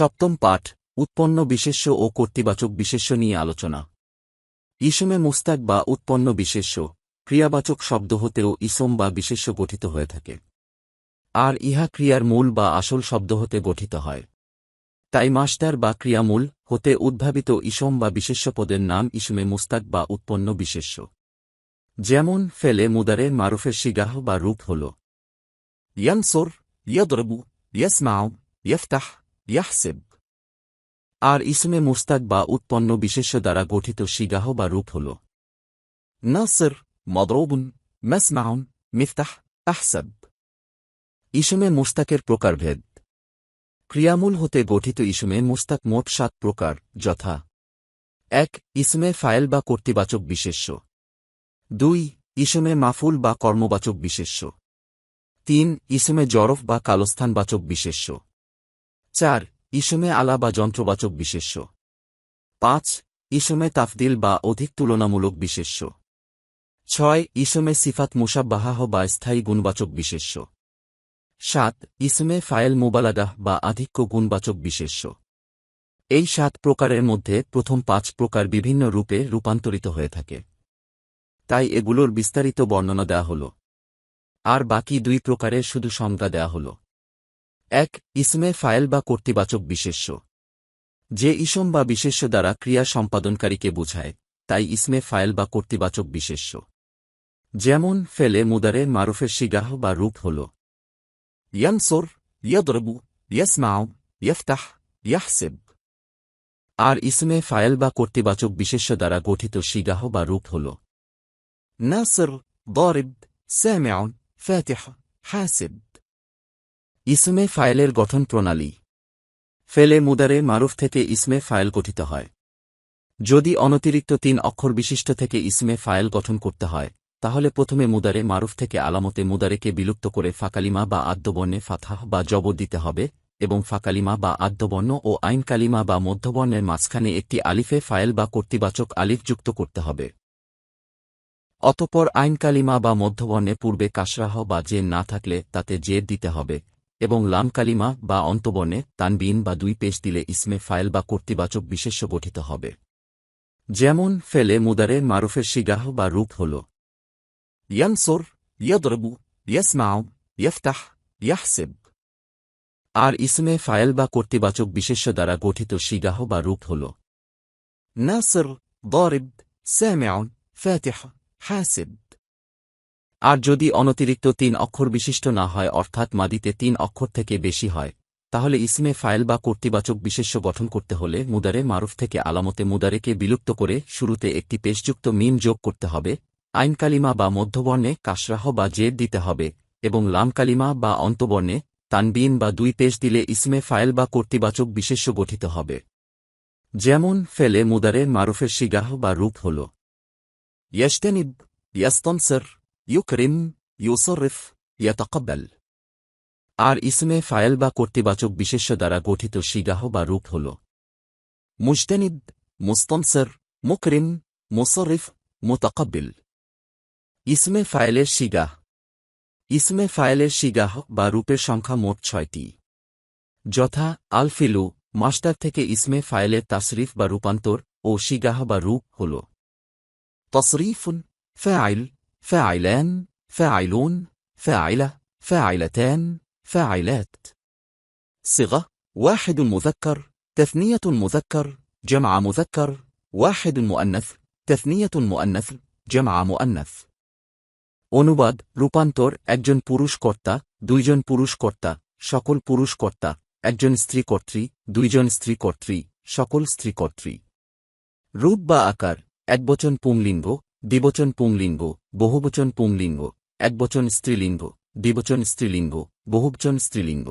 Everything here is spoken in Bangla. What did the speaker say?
সপ্তম পাঠ, উৎপন্ন বিশেষ্য ও কর্তৃবাচক বিশেষ্য নিয়ে আলোচনা। ইসমে মুস্তাক বা উৎপন্ন বিশেষ্য, ক্রিয়াবাচক শব্দ হতেও ইসম বা বিশেষ্য গঠিত হয়ে থাকে। আর ইহা ক্রিয়ার মূল বা আসল শব্দ হতে গঠিত হয়। তাই মাস্টার বা ক্রিয়ামূল হতে উদ্ভাবিত ইসম বা বিশেষ্য পদের নাম ইসমে মুস্তাক বা উৎপন্ন বিশেষ্য। যেমন, ফেলে মুদারে মারুফের শিগাহ বা রূপ হল। ইয়ানসোর, ইয়াদরবু ইয়াসমাও ইয়ফতাহ ইয়াহসেব। আর ইসমে মুস্তাক বা উৎপন্ন বিশেষ্য দ্বারা গঠিত শিগাহ বা রূপ হল। নাসির মদরবুন মেসমাউন, মিফতাহ আহসাব ইসমে মুস্তাকের প্রকারভেদ। ক্রিয়ামূল হতে গঠিত ইসমে মুস্তাক মোট সাত প্রকার, যথা এক, ইসমে ফায়েল বা কর্তৃবাচক বিশেষ্য। দুই, ইসমে মাফুল বা কর্মবাচক বিশেষ্য। তিন, ইসমে জরফ বা কালস্থানবাচক বিশেষ্য। চার, ইসমে আলা বা যন্ত্রবাচক বিশেষ্য। পাঁচ, ইসমে তাফদিল বা অধিক তুলনামূলক বিশেষ্য। ছয়, ইসমে সিফাত মুসাব্বাহাহ বা স্থায়ী গুণবাচক বিশেষ্য। সাত, ইসমে ফায়েল মোবালাগাহ বা আধিক্য গুণবাচক বিশেষ্য। এই সাত প্রকারের মধ্যে প্রথম পাঁচ প্রকার বিভিন্ন রূপে রূপান্তরিত হয়ে থাকে। তাই এগুলোর বিস্তারিত বর্ণনা দেয়া হল। আর বাকি দুই প্রকারের শুধু সংজ্ঞা দেয়া হল। এক, ইসমে ফায়েল বা কর্তৃবাচক বিশেষ্য। যে ইসম বা বিশেষ্য দ্বারা ক্রিয়া সম্পাদনকারীকে বোঝায়, তাই ইসমে ফায়েল বা কর্তৃবাচক বিশেষ্য। যেমন, ফেলে মুদারে মারুফের শিগাহ বা রূপ হল। ইয়ানসোর, ইয়াদরবু ইয়াসমাও ইয়ফতাহ, ইয়াহসেব। আর ইসমে ফায়েল বা কর্তৃবাচক বিশেষ্য দ্বারা গঠিত শিগাহ বা রূপ হল। নাসর, দরিব স্যামেউন ফ্যাতিহ হাসিব। ইসমে ফাইলের গঠন প্রণালী। ফেলে মুদারে মারুফ থেকে ইসমে ফাইল গঠিত হয়। যদি অনতিরিক্ত তিন অক্ষর বিশিষ্ট থেকে ইসমে ফাইল গঠন করতে হয়, তাহলে প্রথমে মুদারে মারুফ থেকে আলামতে মুদারেকে বিলুপ্ত করে ফাকালিমা বা আদ্যবর্ণে ফাথাহ বা জবর দিতে হবে, এবং ফাকালিমা বা আদ্যবর্ণ ও আইন কালিমা বা মধ্যবর্ণের মাঝখানে একটি আলিফে ফাইল বা কর্তৃবাচক আলিফ যুক্ত করতে হবে। অতপর আইন কালিমা বা মধ্যবর্ণে পূর্বে কাশরাহ বা জেন না থাকলে তাতে জের দিতে হবে। এবং লাম কালিমা বা অন্তবর্ণে তানবিন বা দুই পেশ দিলে ইসমে ফাইল বা কর্তৃবাচক বিশেষ্য গঠিত হবে। যেমন, ফেলে মুদারে মারুফের শিগাহ বা রূপ হল। ইয়ানসোর, ইয়াদরবু ইয়াসমাও ইয়ফতাহ, ইয়াহসেব। আর ইসমে ফায়েল বা কর্তৃবাচক বিশেষ্য দ্বারা গঠিত শিগাহ বা রূপ হল। নাসর, দরিব স্যামেউন ফ্যাতিহ হাসিব। আর যদি অনতিরিক্ত তিন অক্ষর বিশিষ্ট না হয়, অর্থাৎ মাদিতে তিন অক্ষর থেকে বেশি হয়, তাহলে ইসমে ফাইল বা কর্তৃবাচক বিশেষ্য গঠন করতে হলে মুদারে মারুফ থেকে আলামতে মুদারেকে বিলুপ্ত করে শুরুতে একটি পেশযুক্ত মিম যোগ করতে হবে, আইন কালিমা বা মধ্যবর্ণে কাশরাহ বা জেদ দিতে হবে, এবং লাম কালিমা বা অন্তবর্ণে তানবিন বা দুই পেশ দিলে ইসমে ফাইল বা কর্তৃবাচক বিশেষ্য গঠিত হবে। যেমন, ফেলে মুদারে মারুফের শিগাহ বা রূপ হল ইয়াস্তেনিব ইয়াস্তনসর ইউক্রিম ইউসরফ ইয়াতকব্বাল আর ইসমে ফায়েল বা কর্তৃবাচক বিশেষ্য দ্বারা গঠিত শিগাহ বা রূপ হল। মুজতানিদ মুস্তমসর মুকরিম, মুসরিফ, মোতাকব্বিল। ইসমে ফায়েলের শিগাহ। ইসমে ফায়েলের শিগাহ বা রূপের সংখ্যা মোট ছয়টি। যথা, আলফিলু, মাস্টার থেকে ইসমে ফায়েলের তাসরিফ বা রূপান্তর ও শিগাহ বা রূপ হল। তসরিফুন ফেআইল فاعلان فاعلون فاعلة فاعلتان فاعلات صغة واحد مذكر تثنية مذكر جمع مذكر واحد مؤنث تثنية مؤنث جمع مؤنث অনুবাদ রূপান্তর একজন পুরুষ কর্তা দুইজন পুরুষ কর্তা সকল পুরুষ কর্তা একজন স্ত্রী কর্ত্রী দুইজন স্ত্রী কর্ত্রী সকল স্ত্রী কর্ত্রী রূপ বা আকার একবচন পুংলিঙ্গ দ্বিবচন পুংলিঙ্গ বহুবচন পুংলিঙ্গ একবচন স্ত্রীলিঙ্গ দ্বিবচন স্ত্রীলিঙ্গ বহুবচন স্ত্রীলিঙ্গ।